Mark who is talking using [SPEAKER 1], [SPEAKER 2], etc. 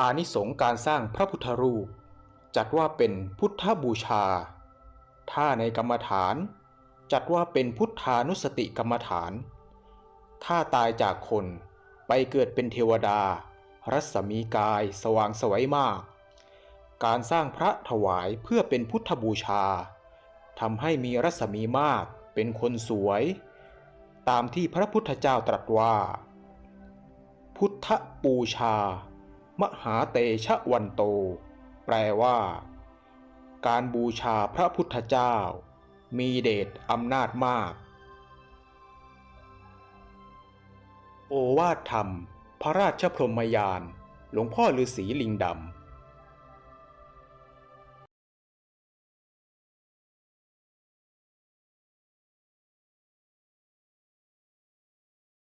[SPEAKER 1] อานิสงการสร้างพระพุทธรูป จัดว่าเป็นพุทธบูชา ถ้าในกรรมฐาน จัดว่าเป็นพุทธานุสติกรรมฐาน ถ้าตายจากคนไปเกิดเป็นเทวดา รัศมีกายสว่างสวัยมาก การสร้างพระถวายเพื่อเป็นพุทธบูชาทำให้มีรัศมีมากเป็นคนสวย ตามที่พระพุทธเจ้าตรัสว่า พุทธบูชา มหาเตชะวันโต แปลว่า การบูชาพระพุทธเจ้า มีเดชอำนาจมาก โอวาทธรรม พระราชพรหมยาน หลวงพ่อฤาษีลิงดำ